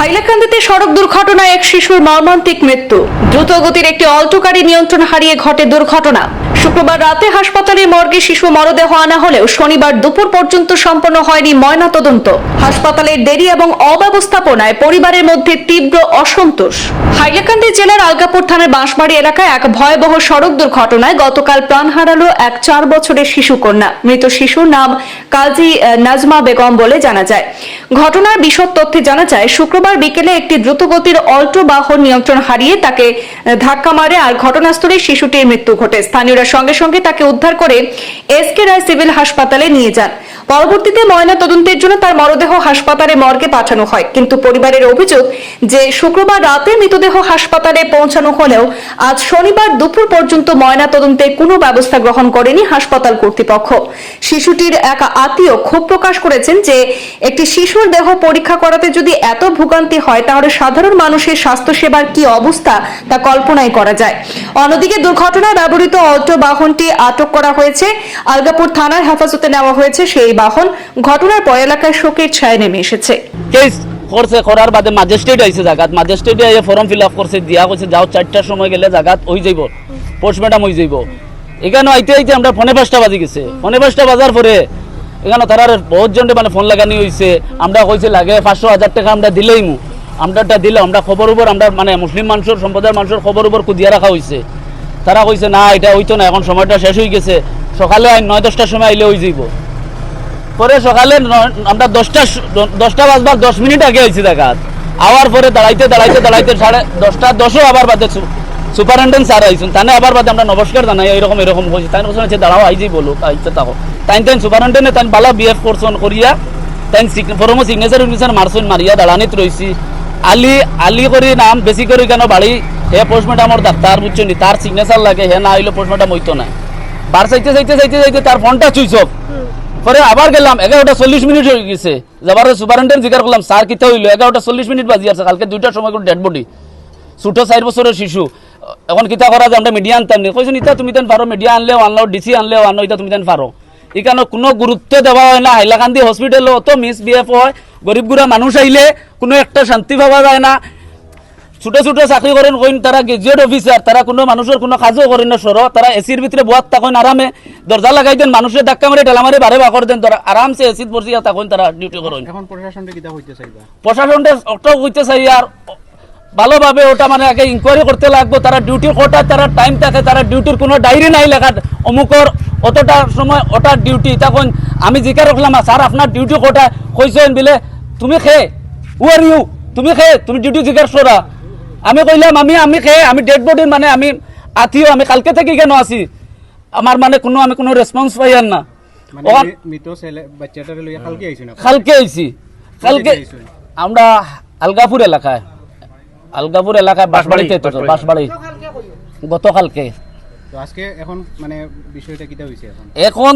হাইলাকান্দিতে সড়ক দুর্ঘটনায় এক শিশুর মর্মান্তিক মৃত্যু। দ্রুতগতির একটি অল্টো গাড়ি নিয়ন্ত্রণ হারিয়ে ঘটে দুর্ঘটনা। শুক্রবার রাতে হাসপাতালের মর্গে শিশু মরদেহ আনা হলেও শনিবার দুপুর পর্যন্ত সম্পন্ন হয়নি ময়না তদন্ত হাসপাতালের দেরি এবং অব্যবস্থাপনায় পরিবারের মধ্যে তীব্র অসন্তোষ। হাইলাকান্দি জেলার আলগাপুর থানার বাঁশবাড়ি এলাকায় এক ভয়াবহ সড়ক দুর্ঘটনায় গতকাল প্রাণ হারালো এক চার বছরের শিশু কন্যা। মৃত শিশুর নাম কাজী নাজমা বেগম বলে জানা যায়। ঘটনার বিশদ তথ্যে জানা যায়, শুক্রবার বিকেলে একটি দ্রুতগতির অল্টো বাহন নিয়ন্ত্রণ হারিয়ে তাকে ধাক্কা মারে আর ঘটনাস্থলে শিশুটির মৃত্যু ঘটে। স্থানীয়রা সঙ্গে সঙ্গে তাকে উদ্ধার করে এসকে রায় সিভিল হাসপাতালে নিয়ে যান। পরবর্তীতে ময়না তদন্তের জন্য তার মরদেহ হাসপাতালে মর্গে পাঠানো হয়। কিন্তু পরিবারের অভিযোগ যে শুক্রবার রাতে মৃতদেহ হাসপাতালে পৌঁছানো হলেও আজ শনিবার দুপুর পর্যন্ত ময়না তদন্তের কোনো ব্যবস্থা গ্রহণ করেনি হাসপাতাল কর্তৃপক্ষ। শিশুটির এক আত্মীয় ক্ষোভ প্রকাশ করেছেন যে একটি শিশুর দেহ পরীক্ষা করাতে যদি এত ভোগান্তি হয়, তাহলে সাধারণ মানুষের স্বাস্থ্যসেবার কি অবস্থা তা কল্পনাই করা যায়। অন্যদিকে দুর্ঘটনায় ব্যবহৃত অল্টো বাহনটি আটক করা হয়েছে। আলগাপুর থানার হেফাজতে নেওয়া হয়েছে সেই বাহন। ঘটনার পর এলাকায় শোকের ছায়া নেমে এসেছে। করছে, করার বাদে ম্যাজিস্ট্রেট আইছে জায়গাত ফর্ম ফিল আপ করছে, দিয়া কইছে, যাও, চারটার সময় গেলে জায়গাত হই যাইব পোস্টম্যাডাম হই যাইব। এখানে আইতে আইতে আমরা ফোনে পাঁচটা বাজি গেছে। ফোনে পাঁচটা বাজার পরে এখানে তারার বহুত জনটে মানে ফোন লাগানি হইছে। আমরা কইছে, লাগে পাঁচশো হাজার টাকা আমরা দিলেই মু। আমরাটা দিলে আমরা খবর উপর, আমরা মানে মুসলিম মানুষের, সম্প্রদায়ের মানুষের খবর উপর কুদিয়া রাখা হইছে। তারা কইছে, না, এটা হইতো না, এখন সময়টা শেষ হয়ে গেছে। সকালে নয়, দশটার সময় আইলে হয়ে যাইব। পরে সকালে আমরা দশটা দশটা বাজবার দশ মিনিট আগে হয়েছি দেখাত আওয়ার পরে দাঁড়াইতে দাঁড়াইতে দাঁড়াইতে সাড়ে দশটা, দশও আবার বাদে সুপারিনটেন্ডেন্ট স্যার আইসুন আবার বাদে আমরা নমস্কার জানাই এরকম এরকম হয়েছে। তাই কথা হচ্ছে দাঁড়াও, আইজি বলো তাই তাই সুপারিনটেন্ডেন্ট তাই বালা বিহেভ করিয়া তাই ফরমো সিগনেচার মারছেন মারিয়া দাঁড়ানিত রয়েছি আলি আলি করে নাম, বেশি করে কেন বাড়ি? হে ডাক্তার, বুঝছ নি? তার সিগনেচার লাগে, হে না হইলে পোস্টমর্টম হইতো না। বার চাইতে চাইতে চাইতে চাইতে তার ফোনটা চুইচ অফ পরে আবার গেলাম, এগারোটা চল্লিশ মিনিট হয়ে গেছে। যাবার সুপারিনটেন্ডেন্ট জিজ্ঞাসা করলাম, স্যার কিতা হইল? এগারোটা চল্লিশ মিনিট বাজি আছে, কালকে দুইটার সময় করে ডেড বডি ছোটো চার বছরের শিশু। এখন কিতা করা যে আমরা মিডিয়া আনতাম নি? কইছেন ইতা তুমি তেন পারো মিডিয়া আনলেও আনলো ডিসি আনলেও আনো ইতা তুমি তেন পারো এখানে কোনো গুরুত্ব দেওয়া হয় না। হাইলাকান্দি হসপিটালে অত মিস বিহেভ হয়। গরিব গুড়া মানুষ আইলে কোনো একটা শান্তি পাওয়া যায় না। ছোট ছোট চাকরি করেন কইন তারা গ্রাজুয়েট অফিসার তারা কোনো মানুষের কোনো কাজও করেন না সর তারা এসির ভিতরে বয়াত তখন আরামে দরজা লাগাই দেন মানুষের ধাক্কা মারে ঠেলা মারে বারে বাকর দেন তারা আরামসে এসিত বসিয়া তখন তারা ডিউটি করেন প্রশাসনটা কিতা হইতে চাইবা? প্রশাসনটা ওটাও হইতে চাই আর ভালোভাবে ওটা মানে আগে ইনকোয়ারি করতে লাগবো তারা ডিউটির কোটা তারা টাইম থাকে তারা ডিউটির কোনো ডায়েরি নাই লেখা অমুকর অতটা সময় ওটা ডিউটি তখন আমি জিজ্ঞাসা রাখলাম স্যার আপনার ডিউটি কোটা? কইছেন বিলে তুমি খেয়ে হু আর ইউ তুমি খেয়ে তুমি ডিউটি জিজ্ঞাসা করা আমি কইলাম আমি আমি খেয়ে আমি ডেড বডির মানে আমি আত্মীয় আমি কালকে থেকে কেন আছি? আমার মানে কোনো আমি কোনো রেসপন্স পাই আর না। মানে না? কালকে আইছি কালকে আমরা আলগাপুর এলাকায়। আলগাপুর এলাকায় বাসবাড়িতে তো বাঁশবাড়ি। গতকালকে। এখন মানে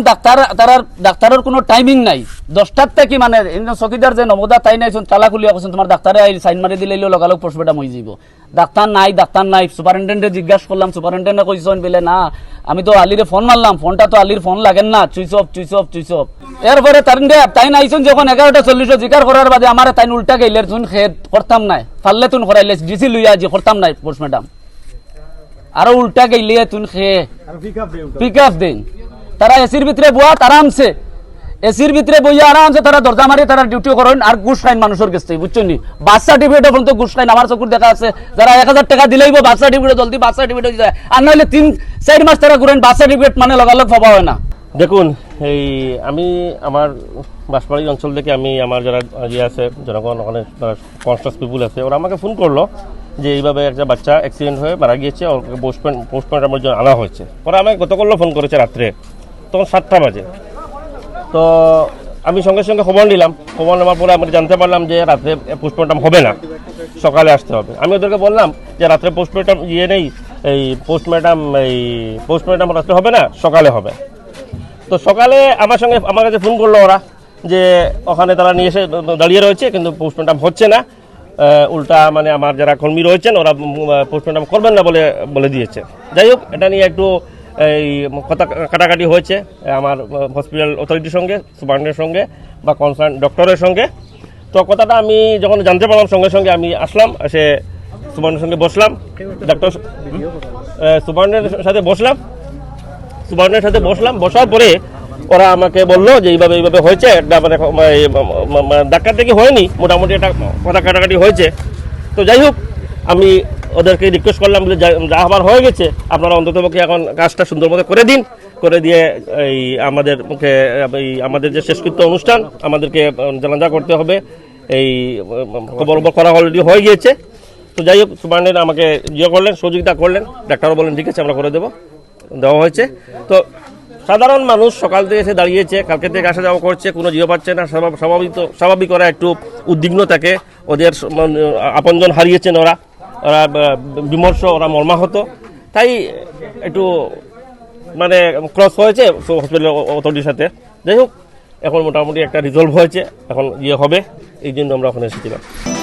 ডাক্তার, তারার, ডাক্তারের কোনো টাইমিং নাই। দশটার থেকে মানে চকিদার যে নবদা তাই নাই তালা খুলিয়া কৈছেন তোমার ডাক্তারে আই সাইন মারি দিলে লগালগ পোস্টমেটাম হয়ে যাব। ডাক্তার নাই ডাক্তার নাই সুপারিনটেন্ডেন্টে জিজ্ঞাসা করলাম সুপারিনটেন্ডেন্টে কইছেন বলে, না আমি তো আলিরে ফোন মারলাম ফোনটা তো আলির ফোন লাগেন না switch off switch off switch off এরপরে তার তাই নাইছেন যখন এগারোটা চল্লিশে জিকার করার বাদে আমার তাই উল্টা গেলে তুন খেদ করতাম নাই। ফাললে তুন করাইলে ডিসি লইয়া যে করতাম নাই পোস্টমেটাম আরও উল্টা গেলে তুন খেয়ে পিক আপ দেন। তারা এসির ভিতরে বয়াত আরামসে এসির ভিতরে বইয়া আরামসে তারা দরজা মারি তারা ডিউটি করেন আর ঘুষ খাইন মানুষের কাছে বুঝছেন নি? বাস সার্টিফিকেট পর্যন্ত ঘুষ খাইন আমার চকুর দেখা আছে। যারা এক হাজার টাকা দিলেই বাস সার্টিফিকেট জলদি বাস সার্টিফিকেট যায়। আর নাহলে তিন চার মাস তারা ঘুরেন বাস সার্টিফিকেট মানে লগালগ পাওয়া হয় না। দেখুন এই আমি আমার বাঁশবাড়ি অঞ্চল থেকে আমি আমার যারা ইয়ে আছে জনগণ ওখানে কনস্টাস পিপুল আছে ওরা আমাকে ফোন করল। যে এইভাবে একটা বাচ্চা অ্যাক্সিডেন্ট হয়ে মারা গিয়েছে, ওকে পোস্টম্যান পোস্টম্যানের জন্য আনা হয়েছে। ওরা আমাকে গতকালও ফোন করেছে রাত্রে, তখন সাতটা বাজে। তো আমি সঙ্গে সঙ্গে খবর নিলাম। খবর নেওয়ার পরে আমি জানতে পারলাম যে রাত্রে পোস্টমর্টম হবে না, সকালে আসতে হবে। আমি ওদেরকে বললাম যে রাত্রে পোস্টমর্টম ইয়ে নেই, এই পোস্টমর্টম এই পোস্টমর্টম রাত্রে হবে না, সকালে হবে। তো সকালে আমার সঙ্গে, আমার কাছে ফোন করল ওরা যে ওখানে তারা নিয়ে এসে দাঁড়িয়ে রয়েছে, কিন্তু পোস্টমর্টম হচ্ছে না। উল্টা মানে আমার যারা কর্মী রয়েছেন ওরা পোস্টমর্টম করবেন না বলে বলে দিয়েছে। যাই হোক এটা নিয়ে একটু এই কথা কাটাকাটি হয়েছে আমার হসপিটাল অথরিটির সঙ্গে সুপারিনটেন্ডেন্টের সঙ্গে বা কনসার্ন ডক্টরের সঙ্গে। তো কথাটা আমি যখন জানতে পারলাম সঙ্গে সঙ্গে আমি আসলাম এসে সুবর্ণের সঙ্গে বসলাম। ডাক্তার আহ, সুবর্ণের সাথে বসলাম। সুবর্ণের সাথে বসলাম বসার পরে ওরা আমাকে বলল যে এইভাবে এইভাবে হয়েছে একটা মানে এই ম- ম- ম- ডাক্তার থেকে হয়নি, মোটামুটি একটা কথা কাটাকাটি হয়েছে। তো যাই হোক, আমি ওদেরকে রিকোয়েস্ট করলাম যে যা হবার হয়ে গেছে, আপনারা অন্ততপক্ষে এখন কাজটা সুন্দর মতো করে দিন, করে দিয়ে এই আমাদের মুখে, এই আমাদের যে শেষকৃত্য অনুষ্ঠান, আমাদেরকে জানাজা করতে হবে। এই খবর করা অলরেডি হয়ে গিয়েছে। তো যাই হোক সুপারেন্টেন্ট আমাকে ইয়ে করলেন, সহযোগিতা করলেন, ডাক্তারও বললেন, ঠিক আছে, আমরা করে দেবো। দেওয়া হয়েছে। তো সাধারণ মানুষ সকাল থেকে এসে দাঁড়িয়েছে, কালকে থেকে আসা যাওয়া করছে, কোনো জিও পাচ্ছে না, স্বাভাব- স্বাভাবিক স্বাভাবিক ওরা একটু উদ্বিগ্ন থাকে, ওদের আপনজন হারিয়েছেন ওরা ওরা বিমর্ষ, ওরা মর্মাহত। তাই একটু মানে ক্রস হয়েছে হসপিটাল অথরিটির সাথে। যাই হোক, এখন মোটামুটি একটা রিজলভ হয়েছে, এখন ইয়ে হবে, এই জন্য আমরা ওখানে এসেছিলাম।